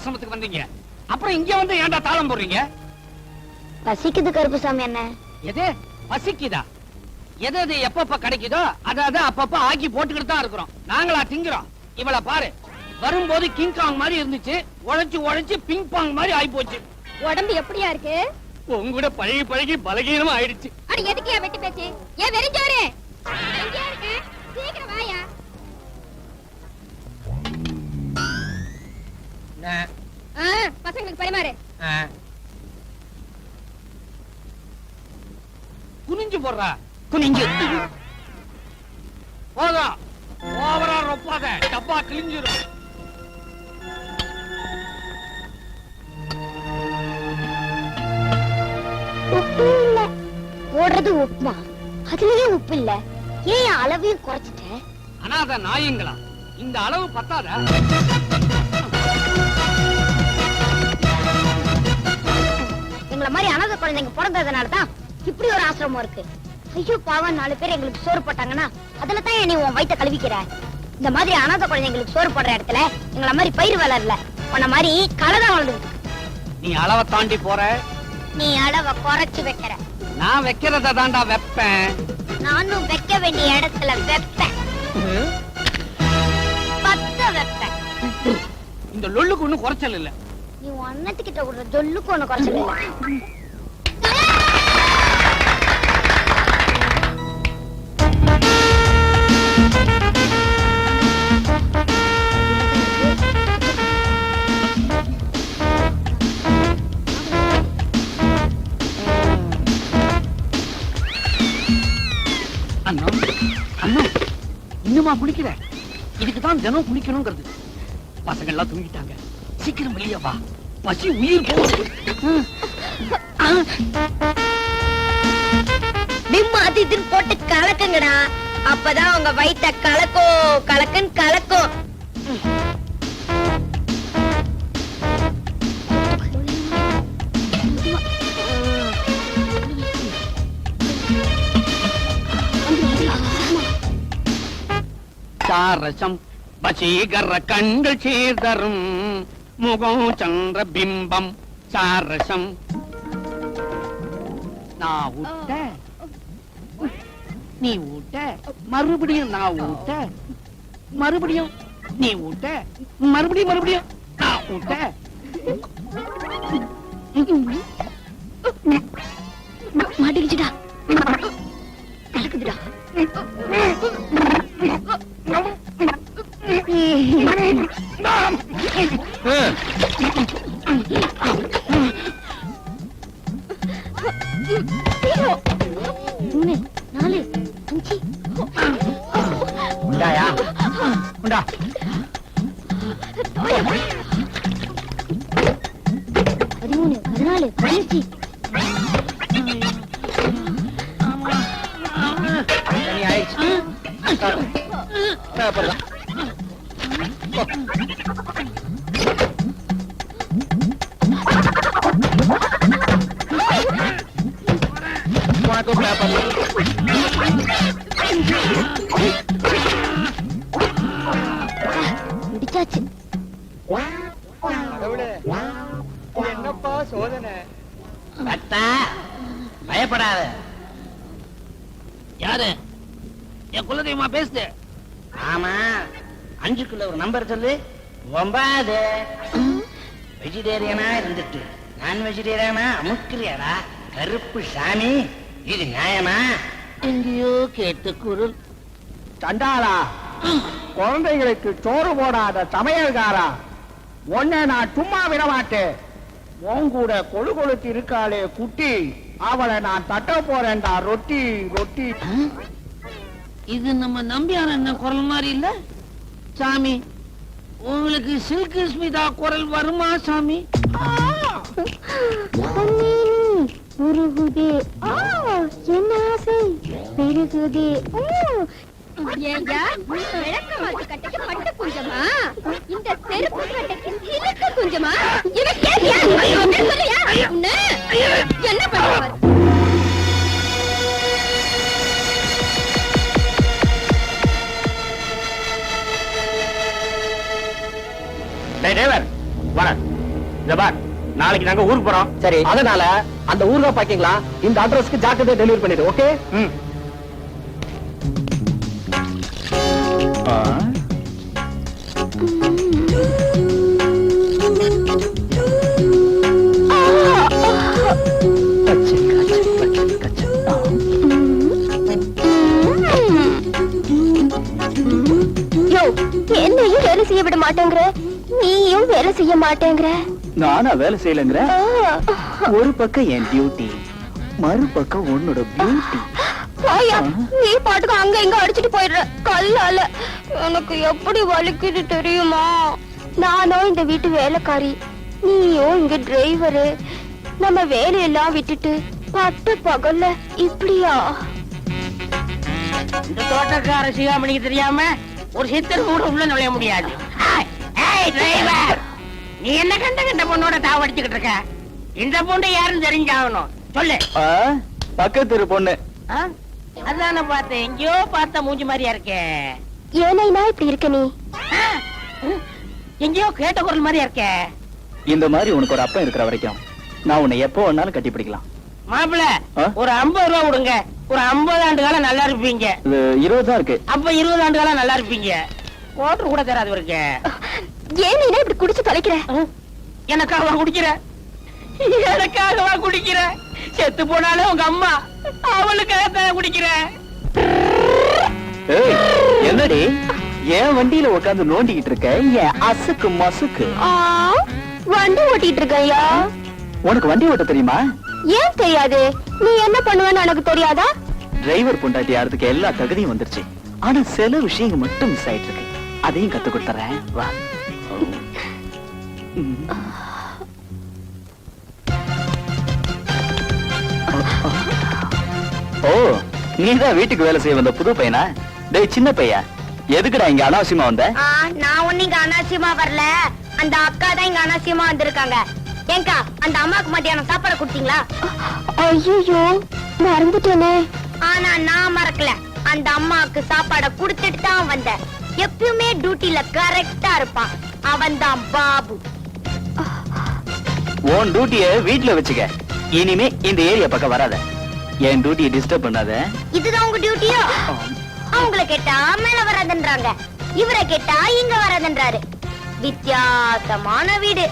ஆசிரமத்துக்கு வந்தீங்க. அப்புறம் இங்க வந்து ஏன்டா தாளம் போடுறீங்க? பசிக்குது கருப்புசாமி என்ன எது? பசிக்குதா? எது எது எப்பப்ப கிடைக்குதோ அதை அதை அப்பப்ப ஆக்கி போட்டுக்கிட்டு தான் இருக்கிறோம். நாங்களா திங்குறோம். இவளை பாரு. வரும்போது கிங் காங் மாதிரி இருந்துச்சு. உழைச்சு உழைச்சு பிங் பாங் மாதிரி ஆயி போச்சு உடம்பு எப்படியா இருக்கு? உங்கூட பழகி பழகி பலகீனமா ஆயிடுச்சு அட எதுக்கு வெட்டி பேச்சு? ஏன் வெறிஞ்சோரு சீக்கிரம் வாயா. பசங்களுக்கு பரிமாறு. குனிஞ்சு போடுறா. குனிஞ்சு. போதும் ஓவரா ரொப்பாத. டப்பா கிழிஞ்சிரும். போடுறது உப்புமா? அதுலயே உப்பு இல்ல. ஏன் அளவையும் குறைச்சிட்ட? அனாத நாயங்களா? இந்த அளவு பத்தாதா? எங்களை மாதிரி அனாதை குழந்தைங்க பிறந்ததுனால தான் இப்படி ஒரு ஆசிரமம் இருக்கு. ஐயோ பாவம் நாலு பேர் எங்களுக்கு சோறு போட்டாங்கன்னா அதுல தான் நீ உன் வயித்தை கழுவிக்கிற. இந்த மாதிரி அனாதை குழந்தைங்களுக்கு சோறு போடுற இடத்துல எங்களை மாதிரி பயிர் வளரல. உன்ன மாதிரி களை தான் வளர்ந்துருக்கு நீ அளவை தாண்டி போற? நீ அளவை குறைச்சு வைக்கிற. நான் வைக்கிறத தாண்டா வைப்பேன். நானும் வைக்க வேண்டிய இடத்துல வைப்பேன். பத்த வைப்பேன். இந்த லொல்லுக்கு ஒண்ணும் குறைச்சல் இல்ல. நீ உன் அண்ணத்துக்கிட்ட விடுற ஜொல்லுக்கு ஒண்ணு குறைச்சல இன்னுமா குளிக்கிற? இதுக்கு தான் தினம் குளிக்கணுங்கிறது. பசங்க எல்லாம் தூங்கிட்டாங்க. சீக்கிரம் வெளியே வா. பசி உயிர் போகுது. பிம் அது இதுன்னு போட்டு கலக்குங்கடா. அப்பதான் உங்க வயித்த கலக்கும் கலக்குன்னு கலக்கும் சாரசம் வசீகர கண்கள் சேர்தரும். முகம் சந்திர பிம்பம் சாரசம். நான் ஊட்ட. நீ ஊட்ட. மறுபடியும் நான் ஊட்ட. மறுபடியும் நீ ஊட்ட. மறுபடியும் மறுபடியும் நான் ஊட்ட. மாட்டிக்கிச்சுடா. கலக்குதுடா. மூணு நாலு அஞ்சு உண்டாயா உண்டா பதிமூணு பதினாலு பதினஞ்சு ஆயிடுச்சு தேவைப்படலாம் உனக்கும் பேப்பர் முடிச்சாச்சு என்னப்பா சோதனை? பத்தா பயப்படாத. யாரு? என் குலதெய்வமா பேசுது? ஆமா. அஞ்சுக்குள்ள ஒரு நம்பர் சொல்லு. ஒன்பது வெஜிடேரியனா இருந்துட்டு. நான் வெஜிடேரியனா அமுக்கிறியாடா. கருப்பு சாமி இது நியாயமா? எங்கேயோ கேட்ட குரல். சண்டாளா குழந்தைகளுக்கு சோறு போடாத சமையல்காரா? உன்னை நான் சும்மா விட மாட்டேன் உன் கூட கொழு கொழுத்து இருக்காளே குட்டி. அவளை நான் தட்ட போறேன்டா ரொட்டி ரொட்டி. இது நம்ம நம்பியார் என்ன குரல் மாதிரி இல்ல? சாமி. உங்களுக்கு சில்கு ஸ்மிதா குரல் வருமா சாமி? உருகுதே. ஆ! என்ன ஆசை பெருகுதே. இந்த செருப்பு கட்டைக்கு குஞ்சமா? இவன் கேட்டியா? என்ன பண்ணுவார் டேய், டிரைவர் நாளைக்கு நாங்க ஊருக்கு போறோம். சரி. அதனால அந்த ஊர்கா பாக்கீங்களா இந்த அட்ரஸ்க்கு ஜாக்கிரதை டெலிவரி பண்ணிடு ஓகே ம். யோ என்னையும் வேலை செய்ய விட மாட்டேங்கிற? வேலை செய்ய மாட்டேங்கிற? நானா வேலை செய்யலங்கிற. ஒரு பக்கம் என் டியூட்டி மறுபக்கம் உன்னோட பியூட்டி போயா நீ பாட்டுக்கு அங்க இங்க அடிச்சிட்டு போயிடுற. கல்லால. எனக்கு எப்படி வலிக்குது தெரியுமா? நானும் இந்த வீட்டு வேலைக்காரி நீயும் இங்க டிரைவரு நம்ம வேலையெல்லாம் விட்டுட்டு பட்டு பகல்ல இப்படியா? இந்த தோட்டக்கார சிகாமணிக்கு தெரியாம ஒரு சித்தர் கூட உள்ள நுழைய முடியாது. டிரைவர் நீ என்ன கண்ட கண்ட பொண்ணோட தாவடிச்சுக்கிட்டு இருக்க? இந்த பொண்ணு யாருன்னு தெரிஞ்சாகணும். சொல்லு. பக்கத்து பொண்ணு. ஆ? அதானே பார்த்தேன். எங்கேயோ பார்த்த மூஞ்சி மாதிரியா இருக்கே. ஏனைனா இப்படி இருக்க நீ? எங்கேயோ கேட்ட குரல் மாதிரியா இருக்கே. இந்த மாதிரி உனக்கு ஒரு அப்பன் இருக்கிற வரைக்கும் நான் உன்னை எப்போ வேணாலும் கட்டி பிடிக்கலாம். மாப்பிள? ஒரு ஐம்பது ரூபா கொடுங்க. ஒரு ஐம்பது ஆண்டு காலம் நல்லா இருப்பீங்க. இது இருபது தான் இருக்கு. அப்ப இருபது ஆண்டு காலம் நல்லா இருப்பீங்க. ஓட்டர் கூட தராது இவருக்கு ஏனைனா இப்படி குடிச்சு தொலைக்கிற? எனக்காகவா குடிக்கிற? எனக்காகவா குடிக்கிற? செத்து போனாலும் உங்க அம்மா அவளுக்காக தான் குடிக்கிற? ஏய் என்னடி? என் வண்டியில உட்கார்ந்து நோண்டிக்கிட்டு இருக்க? என் அசுக்கு மசுக்கு? ஆ, வண்டி ஓட்டிட்டு இருக்கையா உனக்கு வண்டி ஓட்ட தெரியுமா? ஏன் தெரியாது? நீ என்ன பண்ணுவேன்னு எனக்கு தெரியாதா? டிரைவர் பொண்டாட்டி ஆறதுக்கு எல்லா தகுதியும் வந்துருச்சு. ஆனா சில விஷயங்கள் மட்டும் மிஸ் ஆயிட்டு இருக்கு. அதையும் கத்து கொடுத்துறேன். வா. ஓ நீதான் வீட்டுக்கு வேலை செய்ய வந்த புது பையனா? டேய் சின்ன பையன் எதுக்குடா இங்க அனாவசியமா வந்த? நான் ஒண்ணு இங்க அனாவசியமா வரல. அந்த அக்கா தான் இங்க அனாவசியமா வந்திருக்காங்க. ஏங்கா அந்த அம்மாக்கு மத்தியானம் சாப்பாடு கொடுத்தீங்களா? ஐயோ மறந்துட்டேனே. ஆனா நான் மறக்கல. அந்த அம்மாக்கு சாப்பாட குடுத்துட்டு தான் வந்தேன். எப்பயுமே டியூட்டில கரெக்டா இருப்பான். அவன் தான் பாபு. உன் டியூட்டிய வீட்டுல வச்சுக்க. இனிமே இந்த ஏரியா பக்கம் வராத. என் டியூட்டியை டிஸ்டர்ப் பண்ணாத. இதுதான் உங்க டியூட்டியோ அவங்கள கேட்டா மேல வராதுன்றாங்க. இவரை கேட்டா இங்க வராதுன்றாரு. வித்தியாசமான வீடு.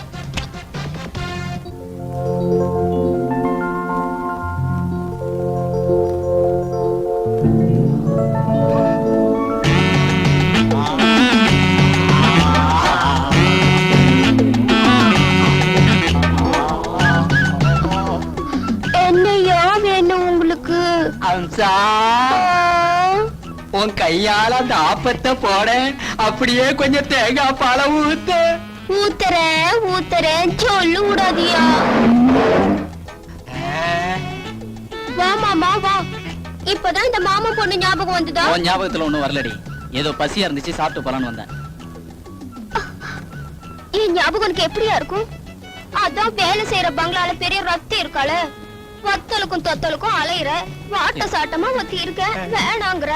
உன் கையால அந்த ஆப்பத்தை போட அப்படியே கொஞ்சம் தேங்காய் பால ஊத்து. ஊத்துறேன் ஊத்துறேன் சொல்லு விடாதியா வா மாமா வா. இப்பதான் இந்த மாமா பொண்ணு ஞாபகம் வந்ததா? உன் ஞாபகத்துல ஒண்ணும் வரலடி. ஏதோ பசியா இருந்துச்சு சாப்பிட்டு போலான்னு வந்தேன். என் ஞாபகம் உனக்கு எப்படியா இருக்கும்? அதான் வேலை செய்யற பங்களால பெரிய ரத்தி இருக்காள. வத்தலுக்கும் தொத்தலுக்கும் அலையிற வாட்ட சாட்டமா ஒத்தி இருக்க வேணாங்கிற.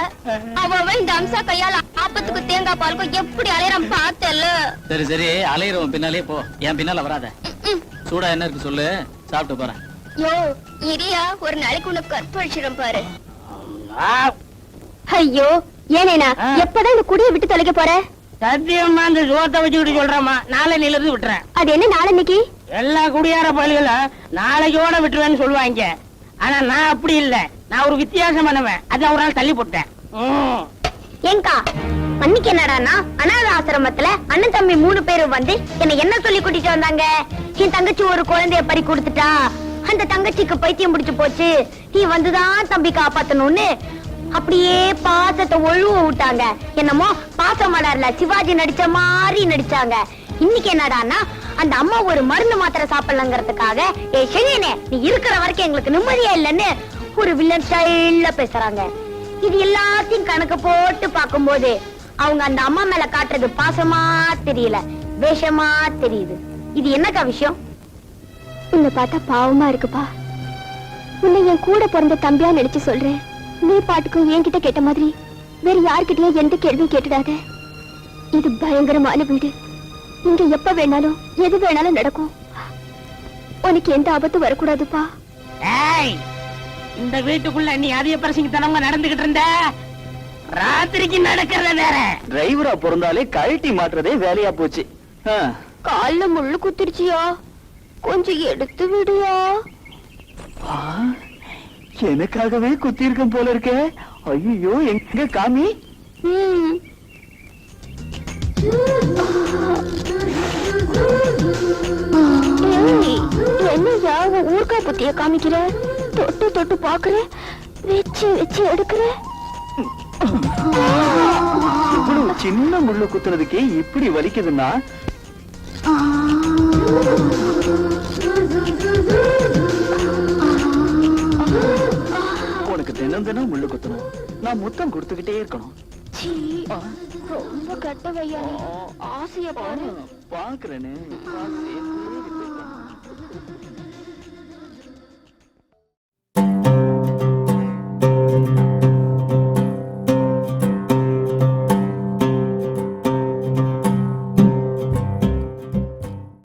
அவ அவ இந்த அம்சா கையால ஆப்பத்துக்கு தேங்காய் பாலுக்கும் எப்படி அலையறான் பார்த்தல சரி சரி. அலையிறவன் பின்னாலே போ. என் பின்னால வராத. சூடா என்ன இருக்கு சொல்லு. சாப்பிட்டு போறேன். யோ இரியா ஒரு நாளைக்கு உனக்கு கற்பழிச்சிடும் பாரு. ஐயோ ஏனேனா. எப்பதான் இந்த குடியை விட்டு தொலைக்க போற? சத்தியமா அந்த சோத்தை வச்சுக்கிட்டு நாளை நிலத்து விட்டுறேன். அது என்ன நாளன்னைக்கு எல்லா குடியார பள்ளிகளும் நாளையோட விட்டுருவேன்னு சொல்லுவாங்க. ஆனா நான் அப்படி இல்ல. நான் ஒரு வித்தியாசம் பண்ணுவேன். அது ஒரு நாள் தள்ளி போட்டேன். ம். ஏங்கா அன்னைக்கு என்னடான்னா அனாத ஆசிரமத்துல அண்ணன் தம்பி மூணு பேரும் வந்து என்ன என்ன சொல்லி கூட்டிட்டு வந்தாங்க? என் தங்கச்சி ஒரு குழந்தைய பறி கொடுத்துட்டா? அந்த தங்கச்சிக்கு பைத்தியம் பிடிச்சு போச்சு. நீ வந்துதான் தம்பி காப்பாத்தணும்னு அப்படியே பாசத்தை ஒழுவ விட்டாங்க. என்னமோ பாசமலர்ல சிவாஜி நடிச்ச மாதிரி நடிச்சாங்க. இன்னைக்கு என்னடான்னா அந்த அம்மா ஒரு மருந்து மாத்திரை சாப்பிடலங்கிறதுக்காக ஏ செழியனே நீ இருக்கிற வரைக்கும் எங்களுக்கு நிம்மதியா இல்லைன்னு ஒரு வில்லன் ஸ்டைல்ல பேசுறாங்க. இது எல்லாத்தையும் கணக்கு போட்டு பார்க்கும்போது அவங்க அந்த அம்மா மேல காட்டுறது பாசமா தெரியல வேஷமா தெரியுது. இது என்னக்கா விஷயம்? உன்னை பார்த்தா பாவமா இருக்குப்பா. உன்னை என் கூட பிறந்த தம்பியா நினைச்சு சொல்றேன். நீ பாட்டுக்கும் என்கிட்ட கேட்ட மாதிரி வேற யார்கிட்டயும் எந்த கேள்வியும் கேட்டுடாத. இது பயங்கரமான வீடு. இங்க எப்ப வேணாலும் எது வேணாலும் நடக்கும். உனக்கு எந்த ஆபத்து வரக்கூடாதுப்பா. ஏய் இந்த வீட்டுக்குள்ள நீ அதிக பிரசங்கித்தனமா நடந்துகிட்டு இருந்த? ராத்திரிக்கு நடக்கிறத வேற. டிரைவரா பிறந்தாலே கழட்டி மாட்டுறதே வேலையா போச்சு. ஆ, கால்ல முள்ளு குத்திருச்சியா? கொஞ்சம் எடுத்து விடியா? ஆ, எனக்காகவே குத்திருக்கும் போல இருக்கே. ஐயோ எங்க காமி? ம். ஏய், என்னய்யா புத்திய காமிக்கிற? தொட்டு தொட்டு பாக்குற? வச்சு வச்சு எடுக்கிற? சின்ன முள்ளு குத்துறதுக்கு இப்படி வலிக்குதுன்னா? உனக்கு தினம் தினம் முள்ளு குத்தணும். நான் முத்தம் கொடுத்துக்கிட்டே இருக்கணும். சீ, ரொம்ப கெட்ட வையா நீ. ஆசைய பாரு. பாக்குறேன்னு